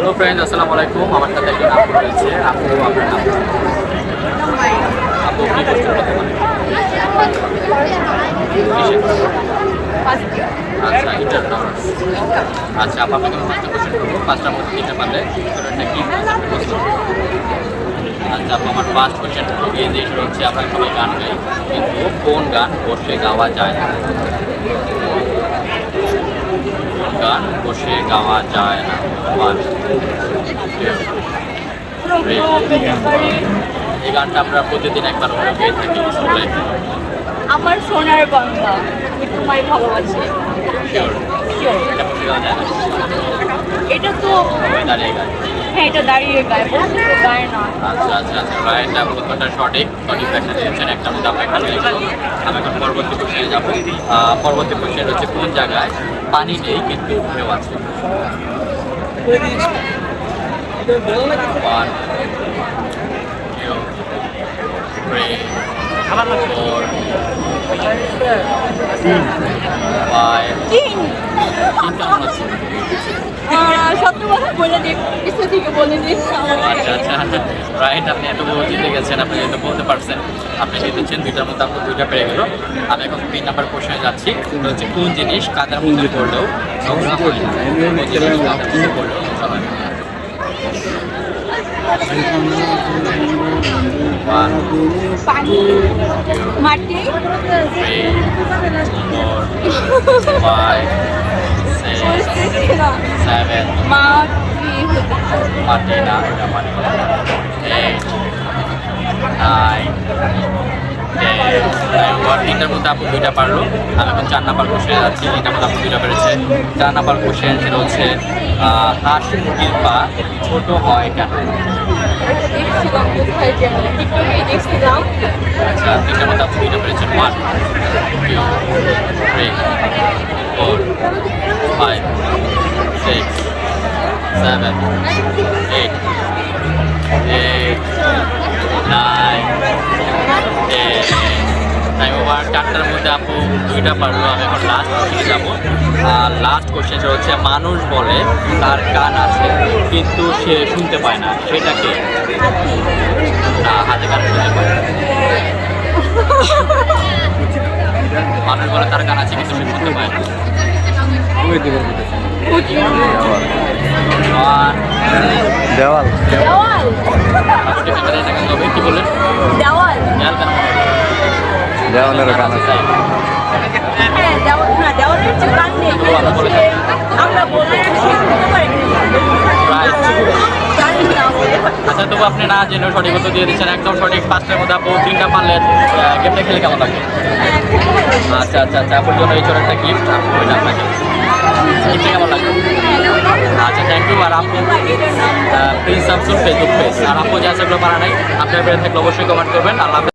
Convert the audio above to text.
Hello friend আসসালামু আলাইকুম আমার সাথে একজন আপু রয়েছে। আপু, আপনার নাম? আপু, কি করছেন আচ্ছা ইন্টার আচ্ছা আপু, আপনাকে পাঁচটা কোশ্চেন করব। পাঁচটার মধ্যে তিনটা পারলে একটা কি? আচ্ছা আপু, আমার ফার্স্ট কোশ্চেন এই যে হচ্ছে আমরা সবাই গান গাই, কিন্তু কোন গান বসে গাওয়া যায় না? গান বসে গাওয়া যায় না. এই গানটা আমরা প্রতিদিন একবার করে গেয়ে থাকি স্কুলে আমার সোনার বাংলা তোমায় ভালোবাসি। এটা তো হ্যাঁ এটা দাঁড়িয়ে গায়ে বসে না। আচ্ছা আচ্ছা আচ্ছা রাইট প্রথমটা সঠিক সঠিক দিয়েছেন একটা মধ্যে আমরা এখানে আমি এখন পরবর্তী কোশ্চেনে যাব। পরবর্তী কোশ্চেন হচ্ছে কোন জায়গায় পানি নেই কিন্তু ঢেউ আছে? রাইট আপনি এত জিতে গেছেন আপনি যেহেতু বলতে পারছেন আপনি জিতেছেন দুইটার মধ্যে আপনার দুইটা পেরে গেল আমি এখন তিন নাম্বার কোশ্চেনে যাচ্ছি কোন জিনিস কাদার মধ্যে পড়লেও মাটি মাটি না এটা মাটি এবার তিনটার মধ্যে আপু দুইটা পারল আমি এখন চার নাম্বার কোশ্চেনে যাচ্ছি তিনটার মধ্যে আপু দুইটা পেরেছে। চার নাম্বার কোশ্চেন সেটা হচ্ছে হাঁস মুরগির পা ছোট হয় কেন? দেখছিলাম আচ্ছা তিনটার মধ্যে আপু দুইটা পেরেছেন one two three four five six seven চারটার মধ্যে আপু দুইটা পারল আমি এখন লাস্ট কোশ্চেনে যাব। আর লাস্ট কোশ্চেনটা হচ্ছে মানুষ বলে তার কান আছে কিন্তু সে শুনতে পায় না। সেটাকে না হাতে কান শুনতে পায় মানুষ বলে তার কান আছে কিন্তু সে শুনতে পায় না। দেওয়াল। দেওয়াল। কি দেওয়াল খেয়াল কেন মনে হলো? দেওয়ালের কান আছে। হ্যাঁ আচ্ছা তবু আপনি না জেনে সঠিক উত্তর দিয়ে দিচ্ছেন। একদম সঠিক পাঁচটার মধ্যে আপু তিনটা পারলেন গেমটা খেলে কেমন লাগবে? আচ্ছা আচ্ছা আচ্ছা আপুর জন্য এই ছোট একটা গিফট আপু এটা আপনাকে। গিফটটা কেমন লাগবে আচ্ছা থ্যাংক ইউ আর আপু প্রিন্স শামসুল ফেসবুক পেজ আর আপু যা সেগুলো পারা নাই আপনার পেয়ে থাকলে অবশ্যই কমেন্ট করবেন। আল্লাহ হাফেজ।